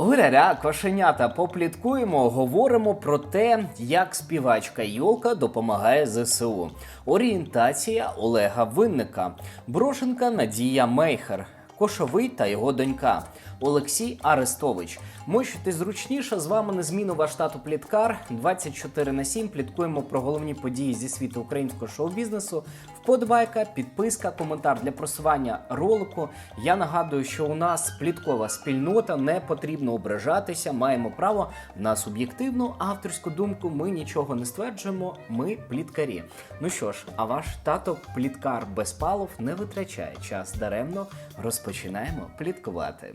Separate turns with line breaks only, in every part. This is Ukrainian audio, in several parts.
Гуряря, кошенята, попліткуємо, говоримо про те, як співачка Йолка допомагає ЗСУ. Орієнтація Олега Винника, брошенка Надія Мейхер, Кошовий та його донька Олексій Арестович. Мочити зручніше з вами незмінно ваш тато Пліткар. 24 на 7 пліткуємо про головні події зі світу українського шоу-бізнесу. Вподобайка, підписка, коментар для просування ролику. Я нагадую, що у нас пліткова спільнота, не потрібно ображатися. Маємо право на суб'єктивну авторську думку. Ми нічого не стверджуємо. Ми пліткарі. Ну що ж, а ваш тато Пліткар Безпалов не витрачає час даремно. Розпочинаємо пліткувати.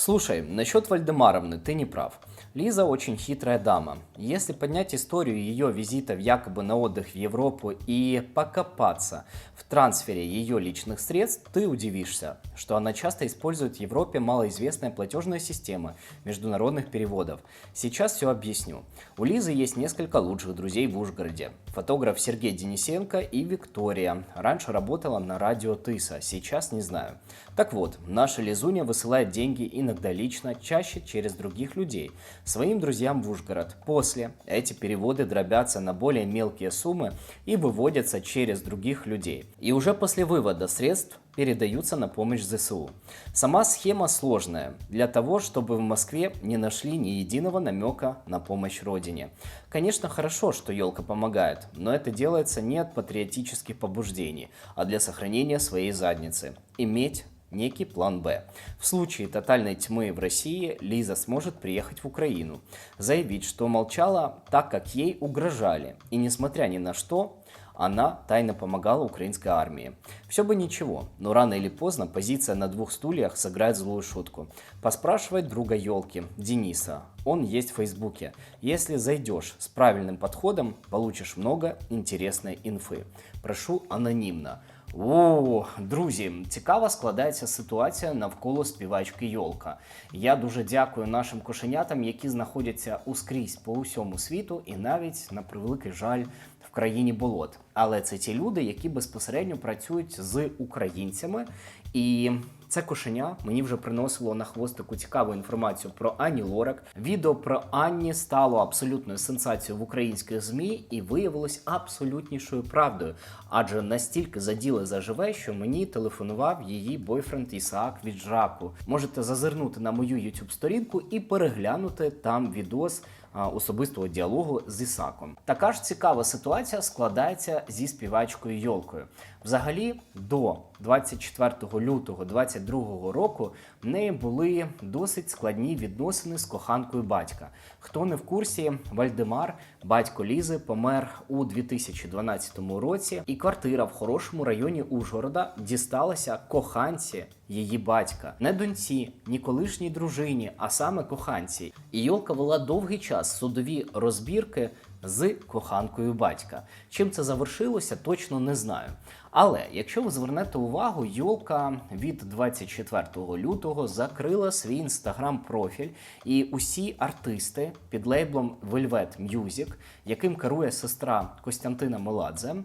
Слушай, насчет Вальдемаровны ты не прав. Лиза очень хитрая дама. Если поднять историю ее визита в якобы на отдых в Европу и покопаться в трансфере ее личных средств, ты удивишься, что она часто использует в Европе малоизвестные платежные системы международных переводов. Сейчас все объясню. У Лизы есть несколько лучших друзей в Ужгороде. Фотограф Сергей Денисенко и Виктория. Раньше работала на радио Тыса, сейчас не знаю. Так вот, наша Лизуня высылает деньги иногда лично, чаще через других людей, своим друзьям в Ужгород. После эти переводы дробятся на более мелкие суммы и выводятся через других людей. И уже после вывода средств передаются на помощь ЗСУ. Сама схема сложная для того, чтобы в Москве не нашли ни единого намека на помощь Родине. Конечно, хорошо, что елка помогает, но это делается не от патриотических побуждений, а для сохранения своей задницы. Иметь некий план «Б». В случае тотальной тьмы в России Лиза сможет приехать в Украину, заявить, что молчала так, как ей угрожали, и несмотря ни на что, она тайно помогала украинской армии. Все бы ничего, но рано или поздно позиция на двух стульях сыграет злую шутку. Поспрашивать друга елки, Дениса. Он есть в Фейсбуке. Если зайдешь с правильным подходом, получишь много интересной инфы. Прошу анонимно. О, друзі, цікава складається ситуація навколо співачки Йолка. Я дуже дякую нашим кошенятам, які знаходяться ускрізь по усьому світу, і навіть на превеликий жаль в країні болот. Але це ті люди, які безпосередньо працюють з українцями. І це кошеня мені вже приносило на хвостику цікаву інформацію про Ані Лорак. Відео про Анні стало абсолютною сенсацією в українських змі і виявилось абсолютнішою правдою, адже настільки заділи заживе, що мені телефонував її бойфренд Ісаак від Жраку. Можете зазирнути на мою youtube сторінку і переглянути там відос особистого діалогу з Ісаком. Така ж цікава ситуація складається зі співачкою Йолкою. Взагалі, до 24 лютого 2022 року в неї були досить складні відносини з коханкою батька. Хто не в курсі, Вальдемар, батько Лізи, помер у 2012 році, і квартира в хорошому районі Ужгорода дісталася коханці її батька, не доньці, ні колишній дружині, а саме коханці. І Йолка вела довгий час судові розбірки з коханкою батька. Чим це завершилося, точно не знаю. Але якщо ви звернете увагу, Йолка від 24 лютого закрила свій інстаграм-профіль, і усі артисти під лейблом Velvet Music, яким керує сестра Костянтина Меладзе,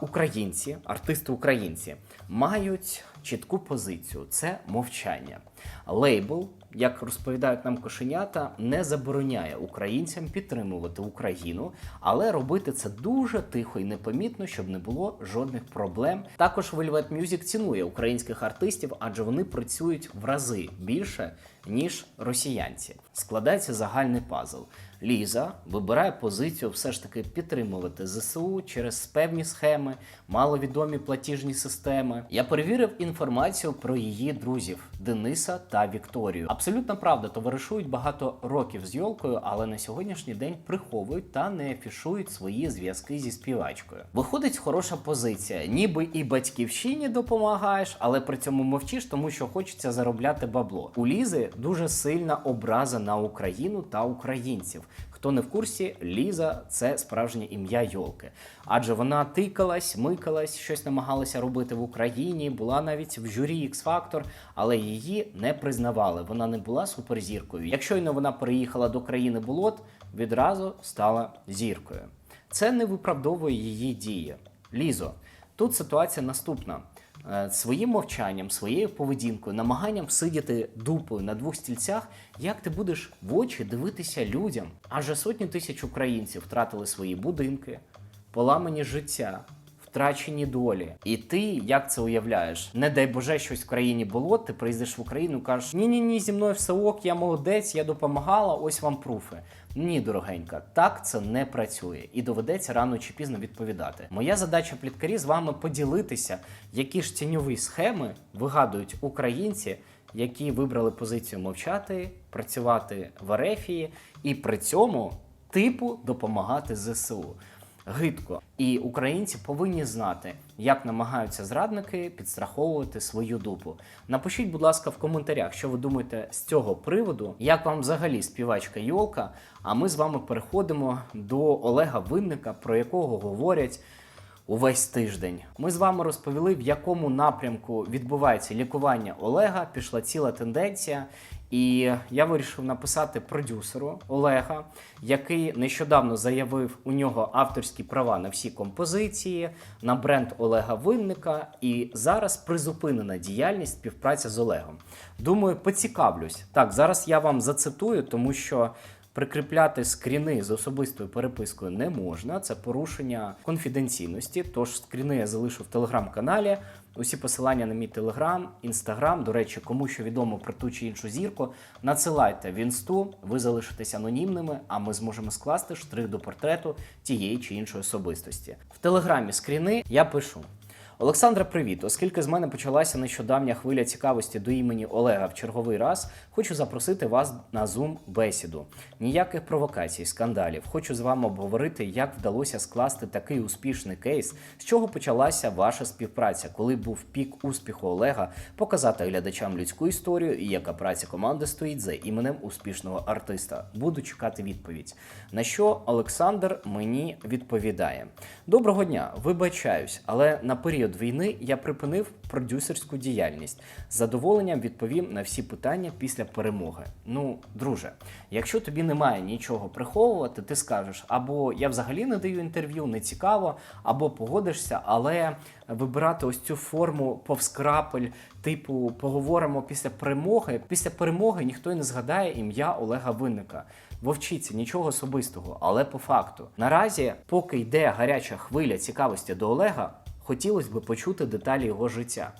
українці, артисти українці, мають чітку позицію: це мовчання. Лейбл, як розповідають нам кошенята, не забороняє українцям підтримувати Україну, але робити це дуже тихо і непомітно, щоб не було жодних проблем. Також Velvet Music цінує українських артистів, адже вони працюють в рази більше ніж росіянці. Складається загальний пазл. Ліза вибирає позицію все ж таки підтримувати ЗСУ через певні схеми, маловідомі платіжні системи. Я перевірив інформацію про її друзів Дениса та Вікторію. Абсолютно правда, товаришують багато років з Йолкою, але на сьогоднішній день приховують та не афішують свої зв'язки зі співачкою. Виходить хороша позиція, ніби і батьківщині допомагаєш, але при цьому мовчиш, тому що хочеться заробляти бабло. У Лізи дуже сильна образа на Україну та українців. Хто не в курсі, Ліза це справжнє ім'я Йолки. Адже вона тикалась, микалась, щось намагалася робити в Україні, була навіть в журі X Factor, але її не признавали. Вона не була суперзіркою. Якщо й вона переїхала до країни болот, відразу стала зіркою. Це не виправдовує її дії. Лізо, тут ситуація наступна. Е, Своїм мовчанням, своєю поведінкою, намаганням сидіти дупою на двох стільцях, як ти будеш в очі дивитися людям? Адже сотні тисяч українців втратили свої будинки, поламані життя, втрачені долі. І ти як це уявляєш? Не дай Боже, щось в країні було. Ти приїздиш в Україну, кажеш: ні, ні, ні, зі мною все ок, я молодець, я допомагала. Ось вам пруфи. Ні, дорогенька, так це не працює і доведеться рано чи пізно відповідати. Моя задача пліткарі з вами поділитися, які ж тіньові схеми вигадують українці, які вибрали позицію мовчати, працювати в Арефії і при цьому типу допомагати ЗСУ. Гидко. І українці повинні знати, як намагаються зрадники підстраховувати свою дупу. Напишіть, будь ласка, в коментарях, що ви думаєте з цього приводу, як вам взагалі співачка Йолка. А ми з вами переходимо до Олега Винника, про якого говорять увесь тиждень. Ми з вами розповіли, в якому напрямку відбувається лікування Олега. Пішла ціла тенденція. І я вирішив написати продюсеру Олега, який нещодавно заявив у нього авторські права на всі композиції, на бренд Олега Винника. І зараз призупинена діяльність співпраця з Олегом. Думаю, поцікавлюсь. Так, зараз я вам зацитую, тому що Прикріпляти скріни з особистою перепискою не можна, це порушення конфіденційності. Тож скріни я залишу в телеграм-каналі. Усі посилання на мій телеграм, інстаграм. До речі, кому що відомо про ту чи іншу зірку, надсилайте в інсту, ви залишитесь анонімними, а ми зможемо скласти штрих до портрету тієї чи іншої особистості. В телеграмі скріни я пишу. Олександра, привіт! Оскільки з мене почалася нещодавня хвиля цікавості до імені Олега в черговий раз, хочу запросити вас на Zoom бесіду. Ніяких провокацій, скандалів. Хочу з вами обговорити, як вдалося скласти такий успішний кейс, з чого почалася ваша співпраця, коли був пік успіху Олега, показати глядачам людську історію і яка праця команди стоїть за іменем успішного артиста. Буду чекати відповідь. На що Олександр мені відповідає: Доброго дня, вибачаюсь, але на період війни я припинив продюсерську діяльність. З задоволенням відповім на всі питання після перемоги. Ну, друже, якщо тобі немає нічого приховувати, ти скажеш, або я взагалі не даю інтерв'ю, не цікаво, або погодишся, але вибирати ось цю форму повскрапель, типу, поговоримо після перемоги. Після перемоги ніхто й не згадає ім'я Олега Винника. Вовчиться, нічого особистого, але по факту. Наразі, поки йде гаряча хвиля цікавості до Олега, хотілося б почути деталі його життя.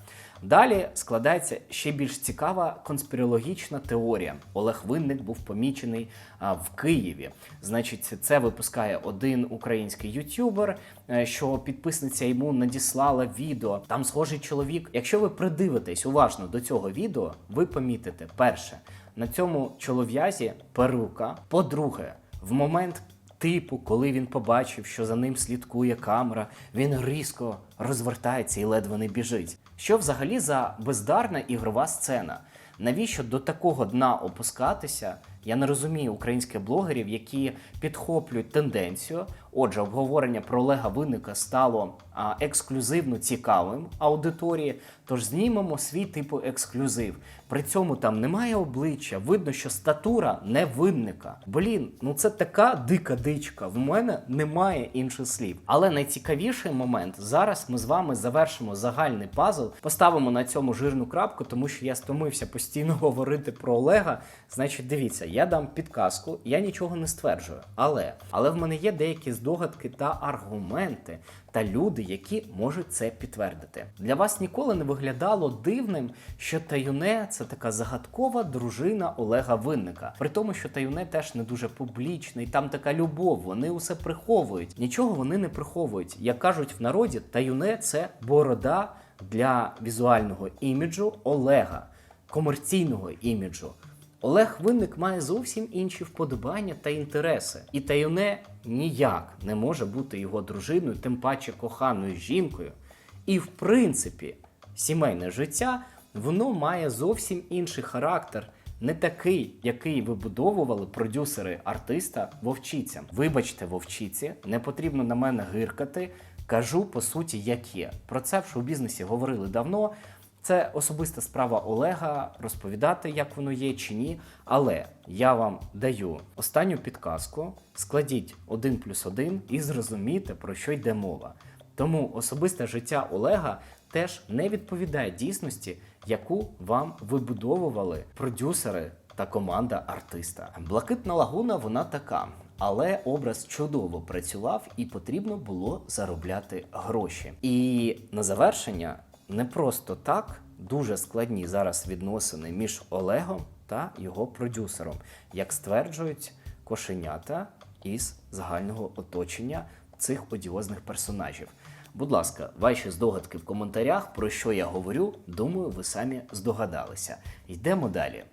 Далі складається ще більш цікава конспірологічна теорія. Олег Винник був помічений а, в Києві. Значить, це випускає один український ютюбер, е, що підписниця йому надіслала відео. Там схожий чоловік. Якщо ви придивитесь уважно до цього відео, ви помітите перше на цьому чолов'язі перука. По-друге, в момент типу, коли він побачив, що за ним слідкує камера, він різко розвертається і ледве не біжить. Що взагалі за бездарна ігрова сцена? Навіщо до такого дна опускатися? Я не розумію українських блогерів, які підхоплюють тенденцію. Отже, обговорення про Олега Винника стало а, ексклюзивно цікавим аудиторії. Тож знімемо свій типу ексклюзив. При цьому там немає обличчя, видно, що статура не винника. Блін, ну це така дика дичка. В мене немає інших слів. Але найцікавіший момент зараз ми з вами завершимо загальний пазл, поставимо на цьому жирну крапку, тому що я стомився постійно говорити про Олега. Значить, дивіться, я дам підказку, я нічого не стверджую. Але але в мене є деякі здогадки та аргументи та люди, які можуть це підтвердити. Для вас ніколи не виглядало дивним, що Таюне це така загадкова дружина Олега Винника. При тому, що Таюне теж не дуже публічний, там така любов, вони усе приховують. Нічого вони не приховують. Як кажуть в народі, Таюне це борода для візуального іміджу Олега, комерційного іміджу. Олег Винник має зовсім інші вподобання та інтереси, і Таюне ніяк не може бути його дружиною, тим паче коханою жінкою. І в принципі, сімейне життя воно має зовсім інший характер, не такий, який вибудовували продюсери артиста вовчицям. Вибачте, вовчиці, не потрібно на мене гиркати. Кажу по суті, як є. Про це в шоу-бізнесі говорили давно. Це особиста справа Олега розповідати, як воно є чи ні. Але я вам даю останню підказку: складіть 1 плюс 1 і зрозумійте, про що йде мова. Тому особисте життя Олега теж не відповідає дійсності, яку вам вибудовували продюсери та команда артиста. Блакитна лагуна вона така. Але образ чудово працював і потрібно було заробляти гроші. І на завершення не просто так дуже складні зараз відносини між Олегом та його продюсером, як стверджують кошенята із загального оточення цих одіозних персонажів. Будь ласка, ваші здогадки в коментарях, про що я говорю. Думаю, ви самі здогадалися. Йдемо далі.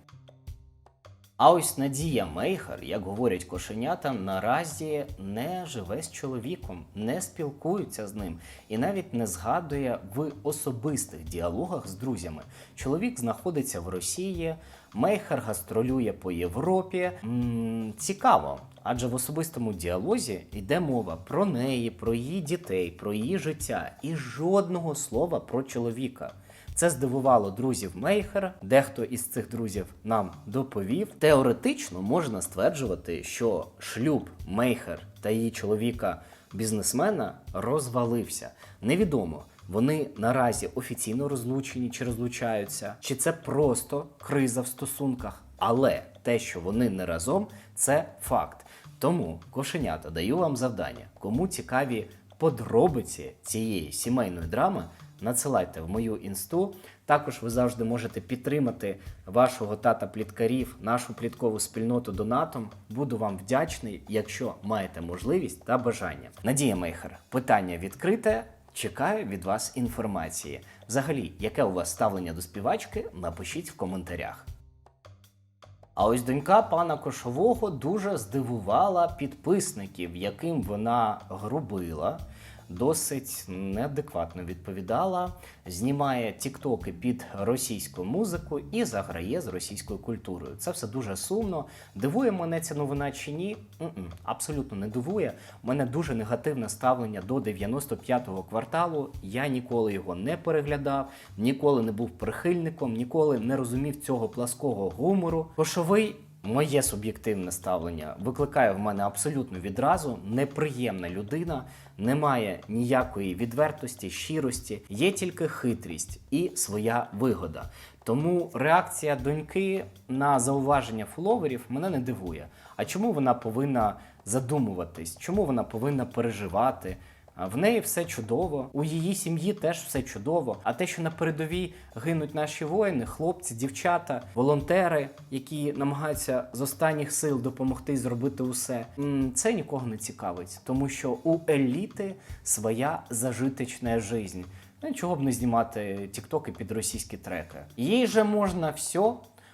А ось Надія Мейхер, як говорять кошенята, наразі не живе з чоловіком, не спілкується з ним і навіть не згадує в особистих діалогах з друзями. Чоловік знаходиться в Росії, Мейхер гастролює по Європі. м цікаво, адже в особистому діалозі йде мова про неї, про її дітей, про її життя і жодного слова про чоловіка. Це здивувало друзів Мейхера. Дехто із цих друзів нам доповів. Теоретично можна стверджувати, що шлюб Мейхер та її чоловіка бізнесмена розвалився. Невідомо. Вони наразі офіційно розлучені чи розлучаються, чи це просто криза в стосунках. Але те, що вони не разом, це факт. Тому кошенята даю вам завдання. Кому цікаві подробиці цієї сімейної драми, надсилайте в мою інсту. Також ви завжди можете підтримати вашого тата пліткарів, нашу пліткову спільноту донатом. Буду вам вдячний, якщо маєте можливість та бажання. Надія Мейхер, питання відкрите. Чекаю від вас інформації. Взагалі, яке у вас ставлення до співачки, напишіть в коментарях. А ось донька пана Кошового дуже здивувала підписників, яким вона грубила, досить неадекватно відповідала, знімає тіктоки під російську музику і заграє з російською культурою. Це все дуже сумно. Дивує мене ця новина чи ні? М-м, абсолютно не дивує. У мене дуже негативне ставлення до 95-го кварталу. Я ніколи його не переглядав, ніколи не був прихильником, ніколи не розумів цього плаского гумору. Кошовий Моє суб'єктивне ставлення викликає в мене абсолютно відразу неприємна людина, немає ніякої відвертості, щирості, є тільки хитрість і своя вигода. Тому реакція доньки на зауваження фоловерів мене не дивує. А чому вона повинна задумуватись? Чому вона повинна переживати? В неї все чудово, у її сім'ї теж все чудово. А те, що на передовій гинуть наші воїни, хлопці, дівчата, волонтери, які намагаються з останніх сил допомогти зробити усе, це нікого не цікавить, тому що у еліти своя зажиточна жизнь. Ну, чого б не знімати тіктоки під російські треки. Їй же можна все.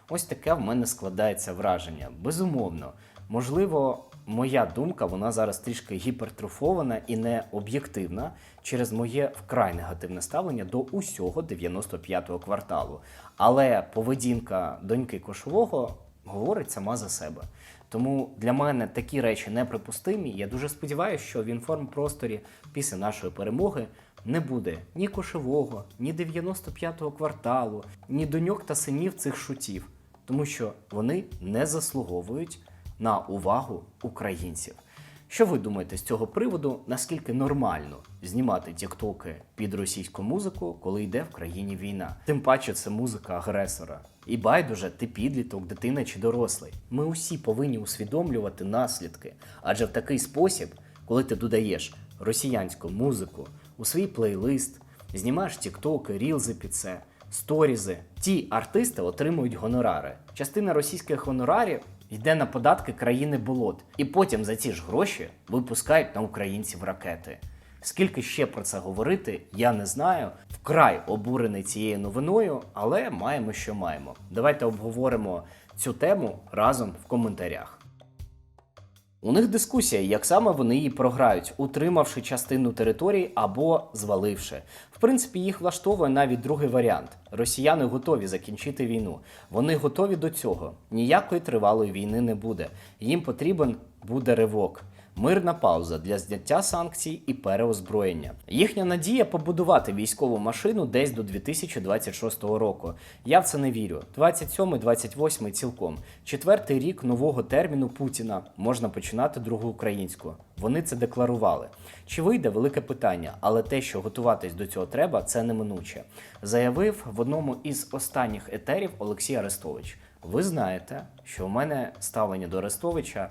Ось таке в мене складається враження. Безумовно, можливо, моя думка вона зараз трішки гіпертрофована і не об'єктивна через моє вкрай негативне ставлення до усього 95-го кварталу. Але поведінка доньки Кошового говорить сама за себе. Тому для мене такі речі неприпустимі. Я дуже сподіваюся, що в інформпросторі після нашої перемоги не буде ні кошового, ні 95-го кварталу, ні доньок та синів цих шутів, тому що вони не заслуговують на увагу українців. Що ви думаєте з цього приводу? Наскільки нормально знімати тіктоки під російську музику, коли йде в країні війна? Тим паче це музика агресора. І байдуже, ти підліток, дитина чи дорослий. Ми усі повинні усвідомлювати наслідки, адже в такий спосіб, коли ти додаєш росіянську музику у свій плейлист, знімаєш тіктоки, рілзи під це, сторізи, ті артисти отримують гонорари. Частина російських гонорарів йде на податки країни болот, і потім за ці ж гроші випускають на українців ракети. Скільки ще про це говорити, я не знаю. Вкрай обурений цією новиною, але маємо, що маємо. Давайте обговоримо цю тему разом в коментарях. У них дискусія, як саме вони її програють, утримавши частину територій або зваливши. В принципі, їх влаштовує навіть другий варіант. Росіяни готові закінчити війну. Вони готові до цього. Ніякої тривалої війни не буде. Їм потрібен буде ривок. Мирна пауза для зняття санкцій і переозброєння. Їхня надія побудувати військову машину десь до 2026 року. Я в це не вірю. 27, 28 цілком. Четвертий рік нового терміну Путіна можна починати другу українську. Вони це декларували. Чи вийде велике питання, але те, що готуватись до цього треба, це неминуче. Заявив в одному із останніх етерів Олексій Арестович. Ви знаєте, що у мене ставлення до Арестовича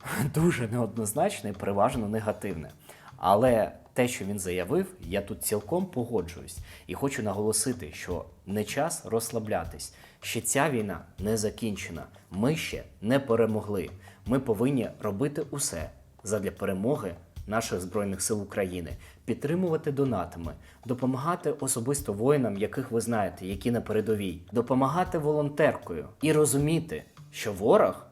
дуже неоднозначне і переважно негативне. Але те, що він заявив, я тут цілком погоджуюсь і хочу наголосити, що не час розслаблятись. Ще ця війна не закінчена. Ми ще не перемогли. Ми повинні робити усе задля перемоги наших збройних сил України, підтримувати донатами, допомагати особисто воїнам, яких ви знаєте, які на передовій, допомагати волонтеркою і розуміти, що ворог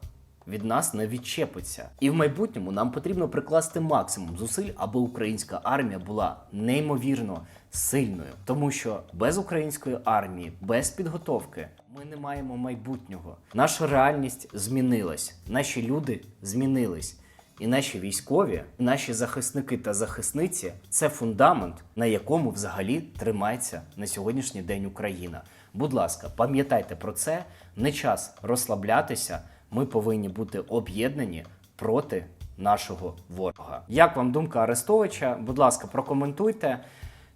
від нас не відчепиться. І в майбутньому нам потрібно прикласти максимум зусиль, аби українська армія була неймовірно сильною, тому що без української армії, без підготовки. Ми не маємо майбутнього. Наша реальність змінилась, наші люди змінились. І наші військові, наші захисники та захисниці це фундамент, на якому взагалі тримається на сьогоднішній день Україна. Будь ласка, пам'ятайте про це. Не час розслаблятися. Ми повинні бути об'єднані проти нашого ворога. Як вам думка Арестовича? Будь ласка, прокоментуйте.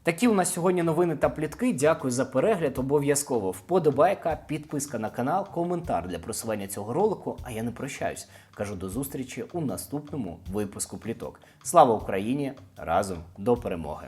Такі у нас сьогодні новини та плітки. Дякую за перегляд. Обов'язково вподобайка, підписка на канал, коментар для просування цього ролику. А я не прощаюсь. Кажу до зустрічі у наступному випуску пліток. Слава Україні! Разом до перемоги!